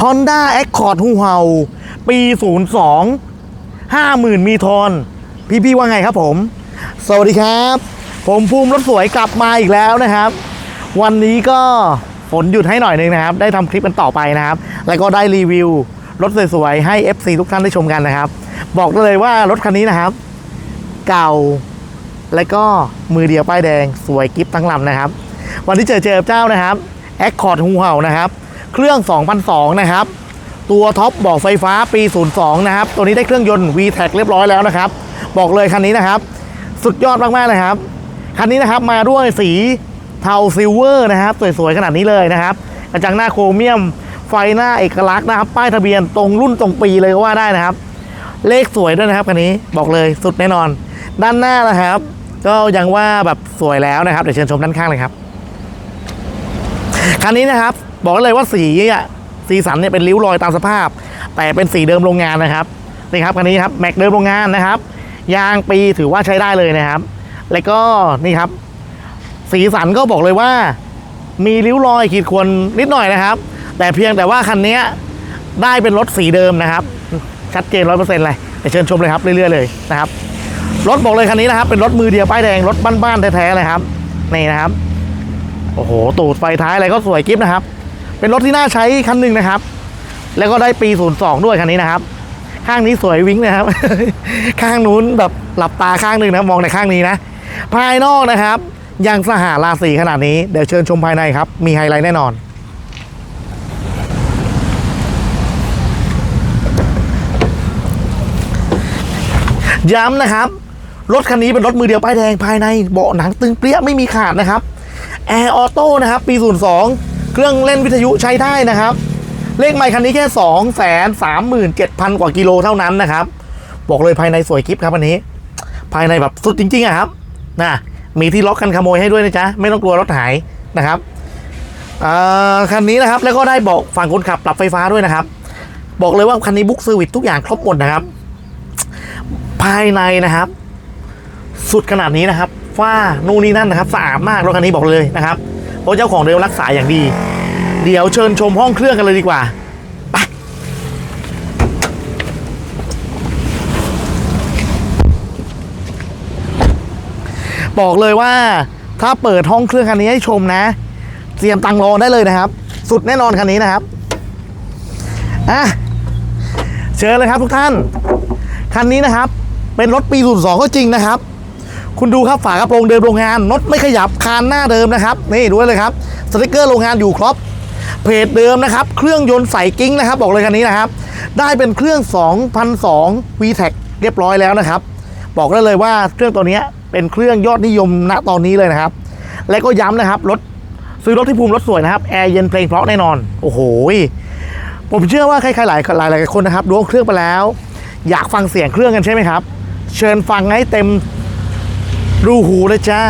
Honda Accord ฮูเฮาปี 02 50,000 มีทอนพี่พี่ๆว่าไงครับผม สวัสดีครับ ผมภูมิรถสวยกลับมาอีกแล้วนะครับ วันนี้ก็ฝนหยุดให้หน่อยหนึงนะครับ ได้ทำคลิปกันต่อไปนะครับ แล้วก็ได้รีวิวรถสวยๆให้ FC ทุกท่านได้ชมกันนะครับ บอกได้เลยว่ารถคันนี้นะครับ เก่าและก็มือเดียวป้ายแดงสวยกิฟต์ทั้งลำนะครับ วันที่เจอเจอเจ้านะครับ Accord ฮูเฮานะครับ เครื่อง 2002 นะครับ ตัวท็อปบอกไฟฟ้าปี 02 นะครับ ตัวนี้ได้เครื่องยนต์ VTEC เรียบร้อยแล้วนะครับ บอกเลยคันนี้นะครับ สุดยอดมากๆเลยครับ คันนี้นะครับมาด้วยสีเทาซิลเวอร์นะครับสวยๆขนาดนี้เลยนะครับกระจังหน้าโครเมียม ไฟหน้าเอกลักษณ์นะครับ ป้ายทะเบียนตรงรุ่นตรงปีเลยก็ว่าได้นะครับ เลขสวยด้วยนะครับคันนี้บอกเลยสุดแน่นอน ด้านหน้านะครับ ก็ยังว่าแบบสวยแล้วนะครับเดี๋ยวเชิญชมด้านข้างเลยครับคันนี้นะครับ บอกเลยว่าสีอะสีสันเนี่ยเป็นริ้วรอยตามสภาพ แต่เป็นสีเดิมโรงงานนะครับนี่ครับคันนี้ครับแม็กเดิมโรงงานนะครับ ยางปีถือว่าใช้ได้เลยนะครับ แล้วก็นี่ครับ สีสันก็บอกเลยว่า มีริ้วรอยขีดข่วนนิดหน่อยนะครับ แต่เพียงแต่ว่าคันนี้ได้เป็นรถสีเดิมนะครับ ชัดเจนร้อยเปอร์เซ็นต์เลยเดี๋ยวเชิญชมเลยครับเรื่อยๆเลยนะครับรถบอกเลยคันนี้นะครับ เป็นรถมือเดียวป้ายแดงรถบ้านๆแท้ๆเลยครับนี่นะครับโอ้โหตูดไฟท้ายอะไรก็สวยกิฟนะครับ เป็นรถที่น่าใช้คันหนึ่งนะครับ แล้วก็ได้ปี 02 ด้วยคันนี้นะครับ ข้างนี้สวยวิ้งนะครับ ข้างนู้นแบบหลับตาข้างหนึ่งนะมองในข้างนี้นะ ภายนอกนะครับ ยังสหาราศีขนาดนี้เดี๋ยวเชิญชมภายในครับ มีไฮไลท์แน่นอน ย้ำนะครับรถคันนี้เป็นรถมือเดียวป้ายแดงภายในเบาะหนังตึงเปรี้ยไม่มีขาดนะครับแอร์ออโต้นะครับ ปี 02 เครื่องเล่นวิทยุใช้ได้นะครับ เลขไมค์คันนี้แค่ 2 3 7 0 0 0 กว่ากิโลเท่านั้นนะครับ บอกเลยภายในสวยกิฟครับอันนี้ ภายในแบบสุดจริงๆอะครับนะมีที่ล็อกกันขโมยให้ด้วยนะจ๊ะไม่ต้องกลัวรถหายนะครับอ่าคันนี้นะครับแล้วก็ได้บอกฝั่งคนขับปรับไฟฟ้าด้วยนะครับ บอกเลยว่าคันนี้บุ๊กเซอร์วิสทุกอย่างครบหมดนะครับ ภายในนะครับ สุดขนาดนี้นะครับฝ้านู่นนี่นั่นนะครับสะอาดมากรถคันนี้บอกเลยนะครับเพราะเจ้าของเดิมรักษาอย่างดี เดี๋ยวเชิญชมห้องเครื่องกันเลยดีกว่าไปบอกเลยว่าถ้าเปิดห้องเครื่องคันนี้ให้ชมนะ เตรียมตังรอได้เลยนะครับ สุดแน่นอนคันนี้นะครับอะเชิญเลยครับทุกท่าน คันนี้นะครับ เป็นรถปี 02 ก็จริงนะครับ คุณดูครับฝากระโปรงเดิมโรงงานรถไม่ขยับคานหน้าเดิมนะครับ นี่ดูเลยครับสติกเกอร์โรงงานอยู่ครบเพจเดิมนะครับ เครื่องยนต์ใส่กิ้งนะครับ บอกเลยคันนี้นะครับ ได้เป็นเครื่อง 2002 VTEC เรียบร้อยแล้วนะครับ บอกได้เลยว่าเครื่องตัวนี้เป็นเครื่องยอดนิยมณตอนนี้เลยนะครับ และก็ย้ำนะครับรถซื้อรถที่ภูมิรถสวยนะครับแอร์เย็นเพลงเพราะแน่นอน โอ้โหผมเชื่อว่าใครๆหลายหลายหลายคนนะครับดูเครื่องไปแล้ว อยากฟังเสียงเครื่องกันใช่ไหมครับ เชิญฟังให้เต็ม รูหูเลยจ้า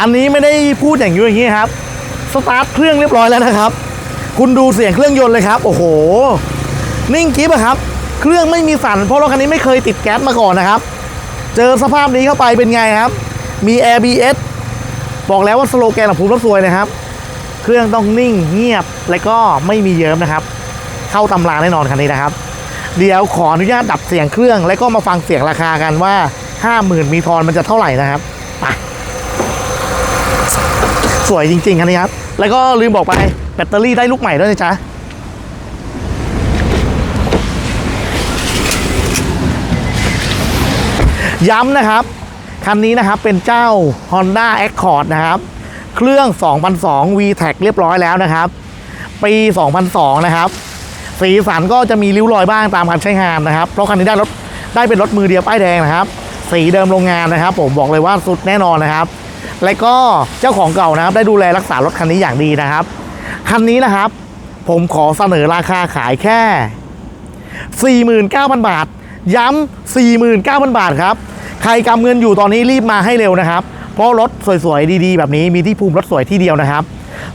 อันนี้ไม่ได้พูดอย่างนี้อย่างนี้ครับ สตาร์ทเครื่องเรียบร้อยแล้วนะครับ คุณดูเสียงเครื่องยนต์เลยครับ โอ้โห นิ่งกิ๊บอะครับ เครื่องไม่มีสั่นเพราะรถคันนี้ไม่เคยติดแก๊สมาก่อนนะครับ เจอสภาพนี้เข้าไปเป็นไงครับ มี ABS บอกแล้วว่าสโลแกนของภูมิรถสวยนะครับ เครื่องต้องนิ่งเงียบและก็ไม่มีเยิ้มนะครับ เข้าตำราแน่นอนคันนี้นะครับ เดี๋ยวขออนุญาตดับเสียงเครื่อง แล้วก็มาฟังเสียงราคากันว่า 50,000 มีทอนมันจะเท่าไหร่นะครับไปสวยจริงๆคันนี้ครับ แล้วก็ลืมบอกไปแบตเตอรี่ได้ลูกใหม่ด้วยนะจ๊ะย้ำนะครับ คันนี้นะครับเป็นเจ้า Honda Accord นะครับ เครื่อง 2002 VTEC เรียบร้อยแล้วนะครับ ปี 2002 นะครับ สีสันก็จะมีริ้วรอยบ้างตามการใช้งานนะครับ เพราะคันนี้ได้รถได้เป็นรถมือเดียวป้ายแดงนะครับ สีเดิมโรงงานนะครับ ผมบอกเลยว่าสุดแน่นอนนะครับ และก็เจ้าของเก่านะครับ ได้ดูแลรักษารถคันนี้อย่างดีนะครับ คันนี้นะครับ ผมขอเสนอราคาขายแค่ 49,000 บาท ย้ำ49,000 บาทครับ ใครกำเงินอยู่ตอนนี้รีบมาให้เร็วนะครับ เพราะรถสวยๆดีๆ แบบนี้มีที่ภูมิรถสวยที่เดียวนะครับ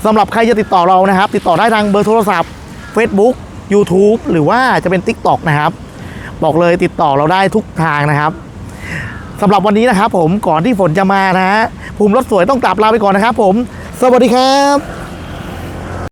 สำหรับใครจะติดต่อเรานะครับ ติดต่อได้ทางเบอร์โทรศัพท์ Facebook YouTube หรือว่าจะเป็น TikTok นะครับ บอกเลยติดต่อเราได้ทุกทางนะครับสำหรับวันนี้นะครับผมก่อนที่ฝนจะมานะฮะภูมิรถสวยต้องกลับลาไปก่อนนะครับผม สวัสดีครับ